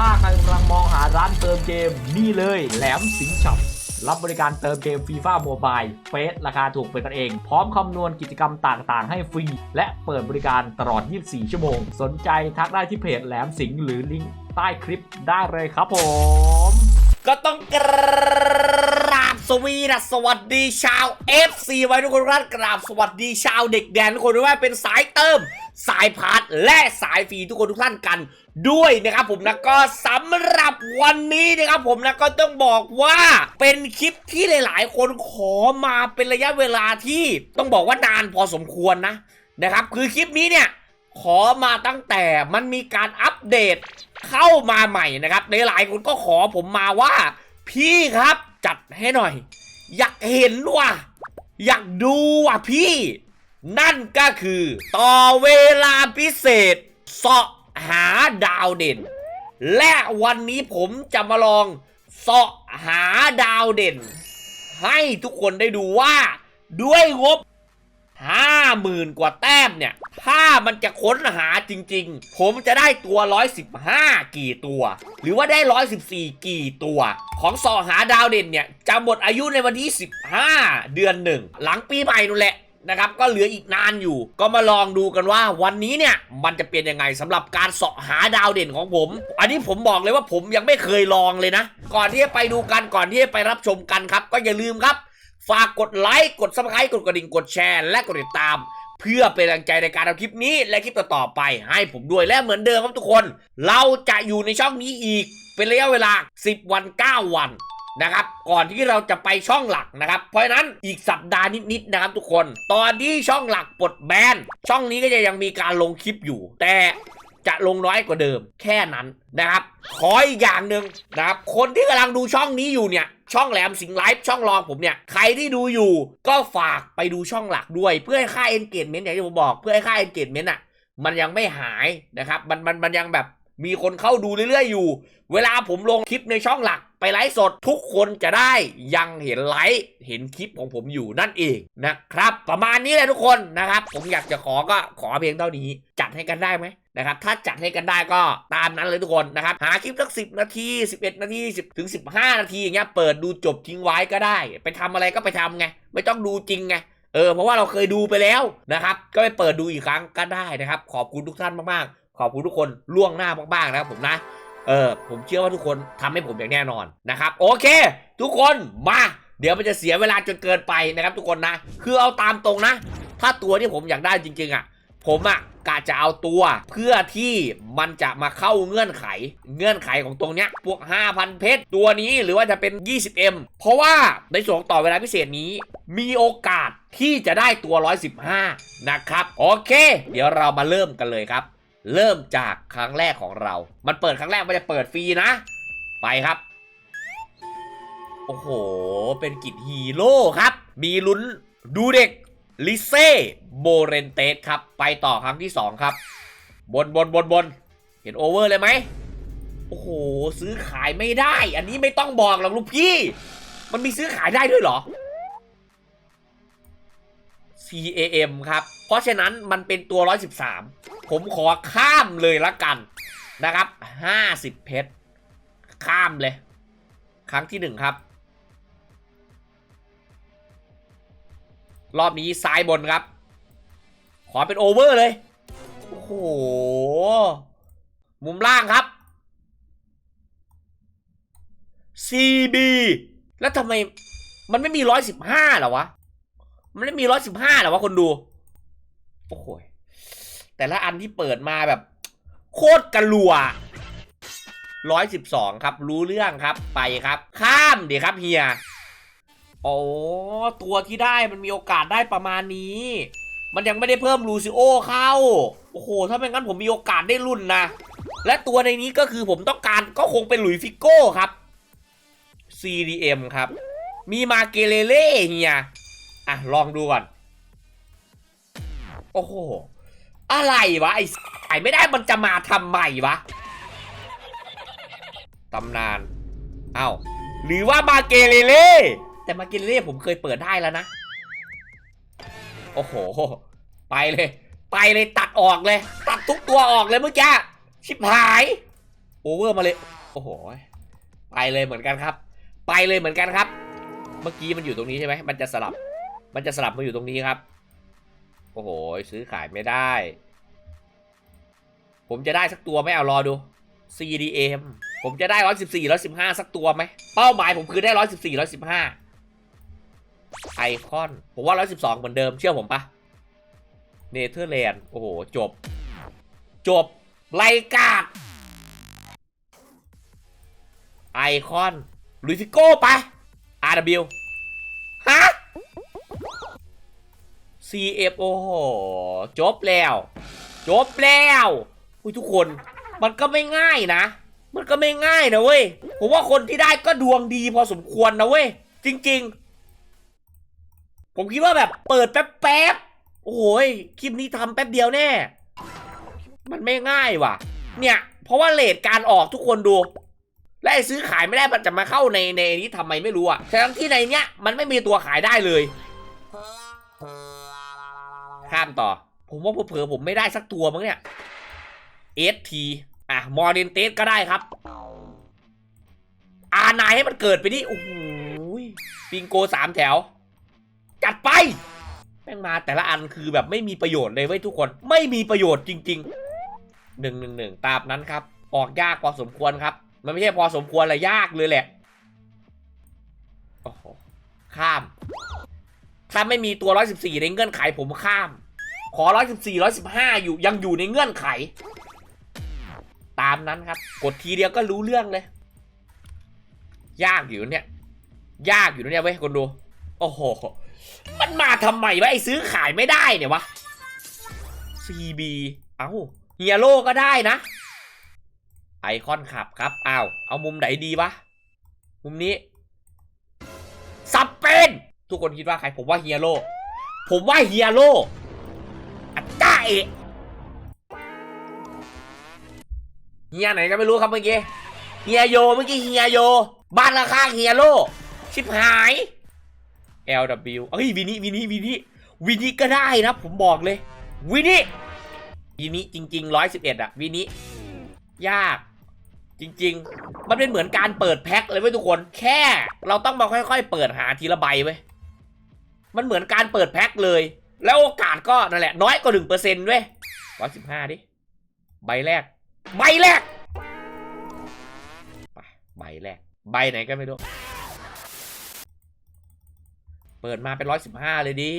ถ้าใครกำลังมองหาร้านเติมเกมนี่เลยแหลมสิงห์ช็อปรับบริการเติมเกมฟีฟ่าโมบายเฟสราคาถูกเป็นกันเอง พร้อมคำนวณกิจกรรมต่างๆ ให้ฟรี และเปิดบริการตลอด 24 ชั่วโมง สนใจทักได้ที่เพจแหลมสิงห์หรือลิงก์ใต้คลิปได้เลยครับผม ก็ต้องกร สวีดัสสวัสดีชาว FC ไว้ทุกคนครับกราบสวัสดีชาวเด็กแดนทุกคนด้วยว่าเป็นสายเติม สายพาร์ทและสายฟรีทุกคนทุกท่านกันด้วยนะครับผมนะก็สำหรับวันนี้นะครับผมนะก็ต้องบอกว่าเป็นคลิปที่หลาย ๆ คนขอมาเป็นระยะเวลาที่ต้องบอกว่านานพอสมควรนะนะครับ คือคลิปนี้เนี่ยขอมาตั้งแต่มันมีการอัปเดตเข้ามาใหม่นะครับในหลายคนก็ขอผมมาว่าพี่ครับ จัดให้หน่อย อยากเห็นว่ะ อยากดูว่ะพี่ นั่นก็คือ ต่อเวลาพิเศษเสาะหาดาวเด่น และวันนี้ผมจะมาลองเสาะหาดาวเด่น ให้ทุกคนได้ดูว่า ด้วยงบ ห้าหมื่นกว่าแต้มเนี่ย ถ้ามันจะค้นหาจริง ๆ ผมจะได้ตัว 115 กี่ตัว หรือว่าได้ 114 กี่ตัว ของสอหาดาวเด่นเนี่ย จะหมดอายุในวันที่ 15 เดือนหนึ่ง หลังปีใหม่นู่นแหละนะครับก็เหลืออีกนานอยู่ ก็มาลองดูกันว่าวันนี้เนี่ยมันจะเป็นยังไงสำหรับการเสาะหาดาวเด่นของผม อันนี้ผมบอกเลยว่าผมยังไม่เคยลองเลยนะ ก่อนที่จะไปดูกันก่อนที่จะไปรับชมกันครับ ก็อย่าลืมครับ ฝากกดไลค์ กด subscribe กดกระดิ่ง กดแชร์ และกดติดตาม เพื่อเป็นแรงใจในการทำคลิปนี้ และคลิปต่อๆไป ให้ผมด้วยและเหมือนเดิมครับทุกคน เราจะอยู่ในช่องนี้อีก เป็นระยะเวลา 10 วัน 9 วันนะครับ ก่อนที่เราจะไปช่องหลักนะครับ เพราะฉะนั้นอีกสัปดาห์นิดๆนะครับทุกคน ตอนที่ช่องหลักปลดแบน ช่องนี้ก็จะยังมีการลงคลิปอยู่ แต่ จะลงน้อยกว่าเดิม แค่นั้นนะครับ ขออีกอย่างหนึ่งนะครับ คนที่กำลังดูช่องนี้อยู่เนี่ย ช่องแหลมสิงไลฟ์ช่องรองผมเนี่ย ใครที่ดูอยู่ ก็ฝากไปดูช่องหลักด้วย เพื่อให้ค่าเอนเกจเมนต์อย่างที่ผมบอก เพื่อให้ค่าเอนเกจเมนต์อะ มันยังไม่หายนะครับ มันมันมันยังแบบมีคนเข้าดูเรื่อยๆอยู่ เวลาผมลงคลิปในช่องหลักไปไลฟ์สดทุกคนจะได้ยังเห็นไลฟ์เห็นคลิปของผมอยู่นั่นเองนะครับ ประมาณนี้แหละทุกคนนะครับ ผมอยากจะขอก็ขอเพียงเท่านี้ จัดให้กันได้ไหม นะครับ ถ้าจัดให้กันได้ก็ตามนั้นเลยทุกคนนะครับ หาคลิปสักสินาที 11 นาที 10 ถึง 15 นาทีอย่างเงี้ย เปิดดูจบทิ้งไว้ก็ได้ ไปทำอะไรก็ไปทำไง ไม่ต้องดูจริงไง เออ เพราะว่าเราเคยดูไปแล้วนะครับ ก็ไปเปิดดูอีกครั้งก็ได้นะครับ ขอบคุณทุกท่านมากๆ ขอบคุณทุกคนล่วงหน้ามากๆนะครับผมนะ เออ ผมเชื่อว่าทุกคนทำให้ผมอย่างแน่นอนนะครับ โอเค ทุกคนมา เดี๋ยวมันจะเสียเวลาจนเกินไปนะครับ ทุกคนนะ คือเอาตามตรงนะ ถ้าตัวที่ผมอยากได้จริงๆอะ ผมอะกะจะเอาตัวเพื่อที่มันจะมาเข้าเงื่อนไข เงื่อนไขของตรงเนี้ยพวก 5,000 เพชรตัวนี้หรือว่าจะเป็น 20M เพราะว่าในส่วนของต่อเวลาพิเศษนี้ มีโอกาสที่จะได้ตัว 115 นะครับ โอเค เดี๋ยวเรามาเริ่มกันเลยครับ เริ่มจากครั้งแรกของเรา มันเปิดครั้งแรกมันจะเปิดฟรีนะ ไปครับ โอ้โห เป็นกิจฮีโร่ครับ มีลุ้นดูเด็ก ลิเซ่โบเรนเตสครับ ไปต่อครั้งที่ 2 ครับ บนบนบนบนเห็นโอเวอร์เลยไหม โอ้โห ซื้อขายไม่ได้ อันนี้ไม่ต้องบอกหรอกลูกพี่ มันมีซื้อขายได้ด้วยเหรอ CAM ครับ เพราะฉะนั้นมันเป็นตัว 113 ผมขอข้ามเลยละกันนะครับ 50 เพชร ข้ามเลย ครั้งที่หนึ่งครับ รอบนี้ซ้ายบนครับ ขอเป็นโอเวอร์เลย โอ้โห มุมล่างครับ CB แล้วทำไมมันไม่มี115เหรอวะ มันไม่มี115เหรอวะคนดู โอ้โห แต่ละอันที่เปิดมาแบบ โคตรกระลัว112ครับ รู้เรื่องครับไปครับ ข้ามเดี๋ยวครับเฮีย โอ้ตัวที่ได้มันมีโอกาสได้ประมาณนี้ มันยังไม่ได้เพิ่มลูซิโอเข้า โอ้โห ถ้าเป็นงั้นผมมีโอกาสได้รุ่นนะ และตัวในนี้ก็คือผมต้องการก็คงเป็นหลุยฟิโก้ครับ CDM ครับ มีมาเกเลเล่เฮียอะ ลองดูก่อน โอ้โห อะไรวะ ไอ้ไอ้ไม่ได้มันจะมาทำใหม่วะ ตำนาน เอ้า หรือว่ามาเกเลเล่ แต่มากินเรียผมเคยเปิดได้แล้วนะ โอ้โห ไปเลย ไปเลยตัดออกเลย ตัดทุกตัวออกเลยเมื่อกี้ ชิบหาย โอเวอร์มาเลย โอ้โห ไปเลยเหมือนกันครับ ไปเลยเหมือนกันครับ เมื่อกี้มันอยู่ตรงนี้ใช่ไหม มันจะสลับ มันจะสลับมาอยู่ตรงนี้ครับ โอ้โห ซื้อขายไม่ได้ ผมจะได้สักตัวไหมเอารอดู CDM ผมจะได้ร้อยสิบสี่ร้อยสิบห้าสักตัวไหม เป้าหมายผมคือได้ร้อยสิบสี่ร้อยสิบห้า ไอคอน ผมว่าร้อยสิบสองเหมือนเดิมเชื่อผมปะเนเธอร์แลนด์ โอ้โห จบ จบไลกาดไอคอนลุยฟิโก้ไป RW ฮะ CF โอ้โห จบแล้ว จบแล้วอุ้ยทุกคนมันก็ไม่ง่ายนะ มันก็ไม่ง่ายนะเว้ย ผมว่าคนที่ได้ก็ดวงดีพอสมควรนะเว้ย จริง ๆ ผมคิดว่าแบบเปิดแป๊บๆ โอ้โหยคลิปนี้ทำแป๊บเดียวแน่ มันไม่ง่ายว่ะ เนี่ย เพราะว่าเลทการออกทุกคนดู และไอ้ซื้อขายไม่ได้มันจะมาเข้าในในนี้ทำไมไม่รู้อะทั้งที่ในเนี้ยมันไม่มีตัวขายได้เลยข้ามต่อ ผมว่าเผลอผมไม่ได้สักตัวมั้งเนี่ย ST อะ มอร์เดนเตสก็ได้ครับ อานายให้มันเกิดไปดิโอ้โหยปิงโกสามแถว จัดไปแม่งมาแต่ละอันคือแบบไม่มีประโยชน์เลยเว้ยทุกคนไม่มีประโยชน์จริงๆหนึ่งหนึ่งหนึ่งตามนั้นครับ ออกยากพอสมควรครับ มันไม่ใช่พอสมควรเลยยากเลยแหละโอ้โหข้าม ถ้าไม่มีตัว114ในเงื่อนไขผมข้าม ขอ114 115อยสิบห้าอยู่ยังอยู่ในเงื่อนไข ตามนั้นครับ กดทีเดียวก็รู้เรื่องเลย ยากอยู่เนี่ย ยากอยู่นะเนี่ยเว้ยคนดู โอ้โห มันมาทำไมวะไอ้ซื้อขายไม่ได้เนี่ยวะ CB เอ้าเฮียโร่ก็ได้นะ ไอคอนขับครับอ้าวเอามุมไหนดีวะ มุมนี้สเปนทุกคนคิดว่าใครผมว่าเฮียโร่ผมว่าเฮียโร่อัจจ้าเอะเฮียไหนก็ไม่รู้ครับเมื่อกี้เฮียโยเมื่อกี้เฮียโย บ้านราคาเฮียโร่ชิบหาย LW เอ้ยวินิวินิวินิวินิก็ได้นะ ผมบอกเลย วินิวินิจริงๆร้อยสิบเอ็ดอะวินิยากจริง ๆ มันเป็นเหมือนการเปิดแพ็คเลยเว้ยทุกคน แค่เราต้องมาค่อย ๆ เปิดหาทีละใบเว้ยมันเหมือนการเปิดแพ็คเลย แล้วโอกาสก็นั่นแหละ น้อยกว่าหนึ่งเปอร์เซ็นต์เว้ยร้อยสิบห้าดิ ใบแรก ใบแรก ใบแรก ใบไหนก็ไม่รู้ ปิดมาเป็นร้อยสิบห้าเลยดิ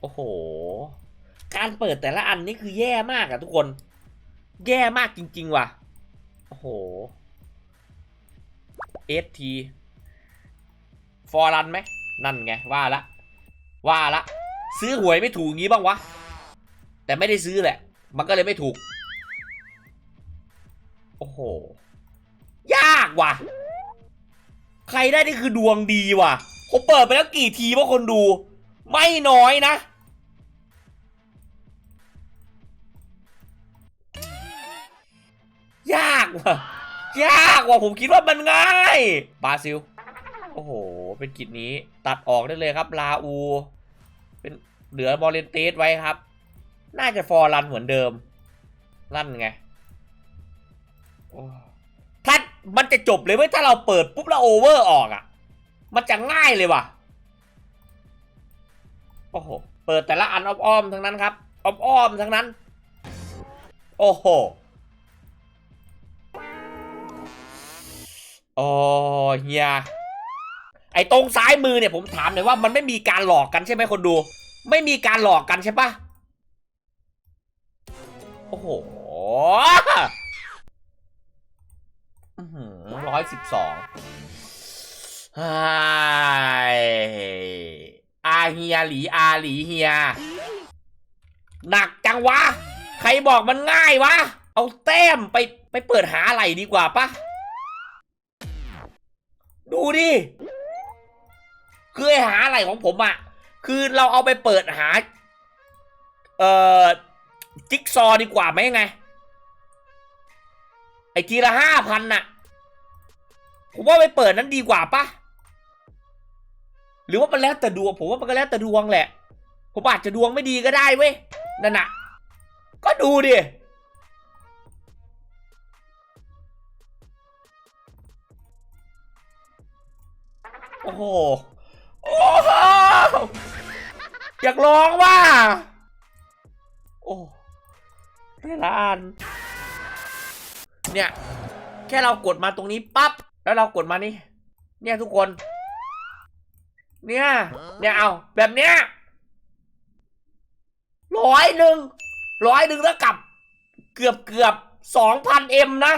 โอ้โห การเปิดแต่ละอันนี่คือแย่มากอะทุกคน แย่มากจริง ๆ ว่ะ โอ้โห ST ฟอรันไหม นั่นไง ว่าละ ว่าละ ซื้อหวยไม่ถูกงี้บ้างวะ แต่ไม่ได้ซื้อแหละ มันก็เลยไม่ถูก โอ้โห ยากว่ะ ใครได้นี่คือดวงดีว่ะ ผมเปิดไปแล้วกี่ทีว่าคนดู ไม่น้อยนะ ยากว่ะ ยากว่ะ ผมคิดว่ามันง่ายบาซิล โอ้โห เป็นกิจนี้ตัดออกได้เลยครับ ลาอู เป็นเหลือบอลเลนเตสไว้ครับ น่าจะฟอร์รันเหมือนเดิมนั่นไงโอ้ถ้ามันจะจบเลยเว้ยถ้าเราเปิดปุ๊บแล้วโอเวอร์ออกอะ มันจะง่ายเลยว่ะ โอ้โห เปิดแต่ละอันอ้อมๆทั้งนั้นครับ อ้อมๆทั้งนั้น โอ้โห โอ้เฮียไอ้ตรงซ้ายมือเนี่ยผมถามหน่อยว่ามันไม่มีการหลอกกันใช่ไหมคนดู ไม่มีการหลอกกันใช่ปะโอ้โหร้อยสิบสอง อาเฮียหลีอาหลีเฮีย หนักจังวะ ใครบอกมันง่ายวะ เอาแต้มไปไปเปิดหาอะไรดีกว่าปะ ดูดิคือไอหาอะไรของผมอะคือเราเอาไปเปิดหา เอ่อ จิ๊กซอว์ดีกว่าไหมไง ไอทีละห้าพันน่ะ ผมว่าไปเปิดนั้นดีกว่าปะ หรือว่ามันแล้วแต่ดวงผมว่ามันก็แล้วแต่ดวงแหละ ผมอาจจะดวงไม่ดีก็ได้เว้ยนั่นน่ะ ก็ดูดิโอ้โหโอ้โอยากร้องว่า โอ้แต่ละอันเนี่ย แค่เรากดมาตรงนี้ปั๊บ แล้วเรากดมานี่ เนี่ยทุกคน เนี่ย เนี่ยเอาแบบเนี้ยร้อยหนึ่งร้อยหนึ่งแล้วกลับ เกือบเกือบสองพันเอ็มนะ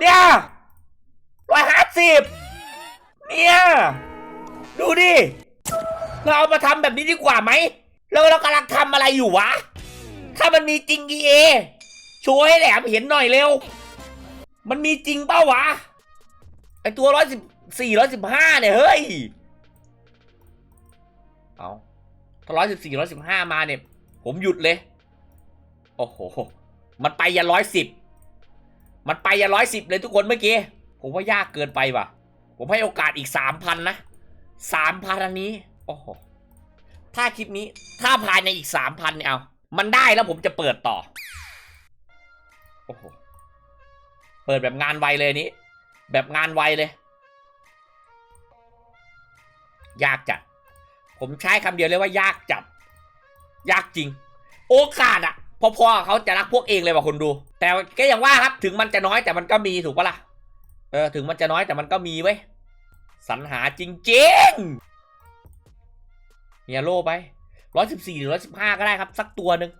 เนี่ยร้อยห้าสิบเนี่ย ดูดิ เราเอามาทำแบบนี้ดีกว่าไหม แล้วเรากำลังทำอะไรอยู่วะ ถ้ามันมีจริงกีเอโชว์ให้แหลมเห็นหน่อยเร็ว มันมีจริงเป้าวะ ไอตัวร้อยสิบสี่ร้อยสิบห้าเนี่ย เฮ้ย ถ้าร้อยสิบสี่ร้อยสิบห้ามาเนี่ย ผมหยุดเลย โอ้โห มันไปยันร้อยสิบมันไปยันร้อยสิบเลยทุกคนเมื่อกี้ ผมว่ายากเกินไปว่ะ ผมให้โอกาสอีกสามพันนะสามพันอันนี้ โอ้โห ถ้าคลิปนี้ ถ้าภายในอีกสามพันเนี่ยเอา มันได้แล้วผมจะเปิดต่อ โอ้โห เปิดแบบงานไวเลยนี้ แบบงานไวเลย ยากจัด ผมใช้คำเดียวเลยว่ายากจัดยากจริง โอกาสอะพอๆเขาจะรักพวกเองเลยว่ะคนดู แต่ก็อย่างว่าครับถึงมันจะน้อยแต่มันก็มีถูกปะล่ะเออถึงมันจะน้อยแต่มันก็มีเว้ยสรรหาจริงๆเฮียโลไปร้อยสิบสี่หรือร้อยสิบห้าก็ได้ครับ สักตัวหนึ่ง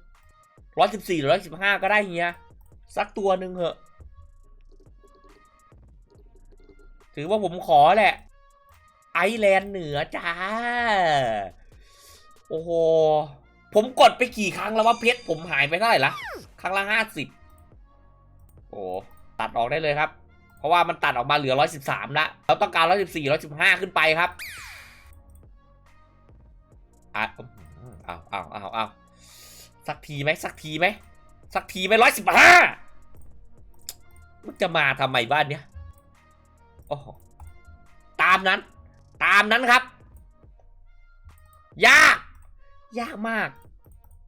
ร้อยสิบสี่หรือร้อยสิบห้าก็ได้เฮียสักตัวหนึ่งเหอะ ถือว่าผมขอแหละ อร์แลนด์เหนือจ้า โอ้โห ผมกดไปกี่ครั้งแล้วว่าเพชรผมหายไปเท่าไหร่ละครั้งละห้าสิบโอ้ตัดออกได้เลยครับ เพราะว่ามันตัดออกมาเหลือร้อยสิบสามละเราต้องการร้อยสิบสี่ร้อยสิบห้าขึ้นไปครับอะเอาเอาเอาเอาสักทีไหมสักทีไหมสักทีไหมร้อยสิบห้ามันจะมาทำไมบ้านเนี้ยโอ้โหตามนั้น ตามนั้นครับ ยาก ยากมาก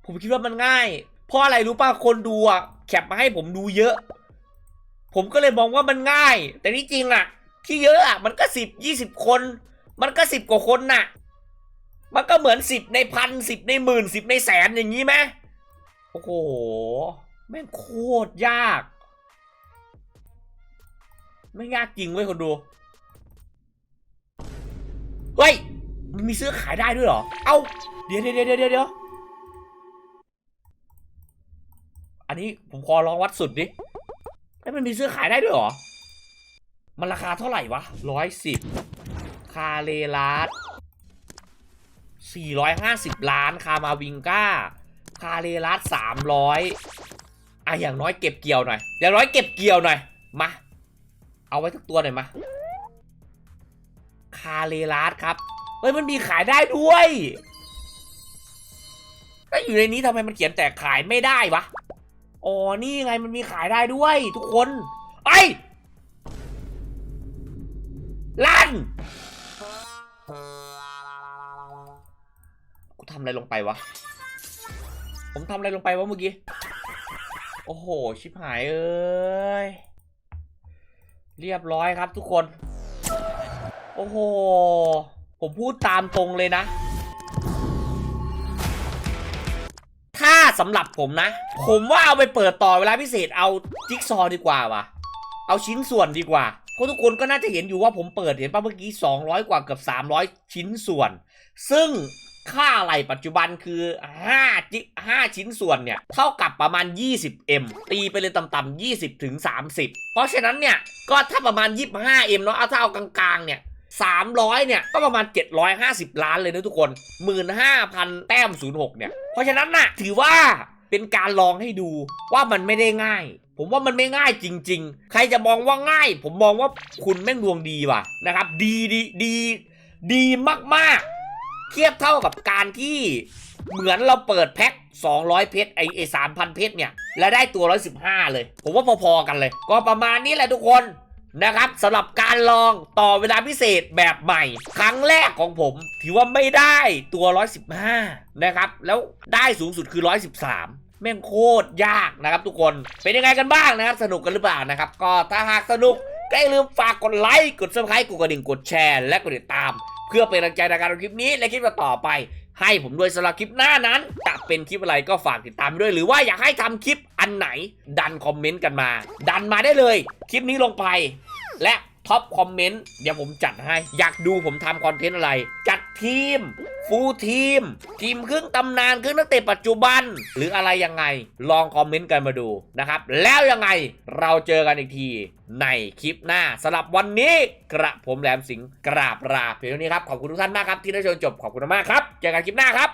ผมคิดว่ามันง่าย เพราะอะไรรู้ป่ะคนดูอะแคปมาให้ผมดูเยอะ ผมก็เลยมองว่ามันง่าย แต่ที่จริงอะ ที่เยอะอะมันก็สิบยี่สิบคน มันก็สิบกว่าคนน่ะ มันก็เหมือนสิบในพันสิบในหมื่นสิบในแสนอย่างนี้ไหมโอ้โหแม่งโคตรยาก ไม่ยากจริงเว้ยคนดู เฮ้ย มันมีเสื้อขายได้ด้วยเหรอ เอ้า เดี๋ยวเดี๋ยวเดี๋ยวเดี๋ยวอันนี้ผมขอลองวัดสุดดิไอ้ยมันมีเสื้อขายได้ด้วยเหรอ มันราคาเท่าไหร่วะร้อยสิบคาเลลัสสี่ร้อยห้าสิบล้านคามาวิงก้า คาเลลัสสามร้อยอะอย่างน้อยเก็บเกี่ยวหน่อย อย่างน้อยเก็บเกี่ยวหน่อย มา เอาไว้ทุกตัวหน่อยมา คาเลลัสครับ เฮ้ยมันมีขายได้ด้วยแล้วอยู่ในนี้ทำไมมันเขียนแต่ขายไม่ได้วะ อ๋อ นี่ไงมันมีขายได้ด้วย ทุกคน ไอ้ยลั่น กูทำอะไรลงไปวะ ผมทำอะไรลงไปวะเมื่อกี้ โอ้โห ชิบหายเอ้ย เรียบร้อยครับทุกคน อ้โห ผมพูดตามตรงเลยนะ ถ้าสำหรับผมนะ ผมว่าเอาไปเปิดต่อเวลาพิเศษเอาจิ๊กซอว์ดีกว่าว่ะเอาชิ้นส่วนดีกว่าเพราะทุกคนก็น่าจะเห็นอยู่ว่าผมเปิดเห็นป่ะเมื่อกี้ 200 กว่าเกือบ300 ชิ้นส่วน ซึ่งค่าอะไรปัจจุบันคือ5จิ5ชิ้นส่วนเนี่ย เท่ากับประมาณ 20M ตีไปเลยต่ำๆ20 ถึง 30 เพราะฉะนั้นเนี่ย ก็ถ้าประมาณ 25M เนาะเอาถ้าเอากลางๆเนี่ย 300 เนี่ย ก็ประมาณ 750 ล้านเลยนะทุกคน 15,000 แต้ม 06 เนี่ย เพราะฉะนั้นน่ะ ถือว่าเป็นการลองให้ดูว่ามันไม่ได้ง่าย ผมว่ามันไม่ง่ายจริง ๆ ใครจะมองว่าง่าย ผมมองว่าคุณแม่งดวงดีว่ะนะครับ ดีดีดีดีมากๆ เทียบเท่ากับการที่เหมือนเราเปิดแพ็ค 200 เพชรไอไอ3,000เพชรเนี่ย แล้วได้ตัว 115 เลย ผมว่าพอๆกันเลย ก็ประมาณนี้แหละทุกคน นะครับสำหรับการลองต่อเวลาพิเศษแบบใหม่ ครั้งแรกของผม ถือว่าไม่ได้ตัว 115 นะครับ แล้วได้สูงสุดคือ 113แม่งโคตรยากนะครับทุกคน เป็นยังไงกันบ้างนะครับ สนุกกันหรือเปล่านะครับ ก็ถ้าหากสนุกก็อย่าลืมฝากกดไลค์ กด subscribe กดกระดิ่ง กดแชร์ และกดติดตาม เพื่อเป็นกำลังใจในการทำคลิปนี้และคลิปต่อไป ให้ผมด้วยสำหรับคลิปหน้านั้นจะเป็นคลิปอะไรก็ฝากติดตามด้วย หรือว่าอยากให้ทำคลิปอันไหนดันคอมเมนต์กันมา ดันมาได้เลย คลิปนี้ลงไป และท็อปคอมเมนต์เดี๋ยวผมจัดให้ อยากดูผมทำคอนเทนต์อะไร จัดทีม ฟูลทีม ทีมครึ่งตำนานครึ่งนักเตะปัจจุบัน หรืออะไรยังไง ลองคอมเมนต์กันมาดูนะครับ แล้วยังไงเราเจอกันอีกทีในคลิปหน้าสำหรับวันนี้กระผมแหลมสิงห์กราบลาเพียงเท่านี้ครับ ขอบคุณทุกท่านมากครับที่ได้ชมจบขอบคุณมากครับ เจอกันคลิปหน้าครับ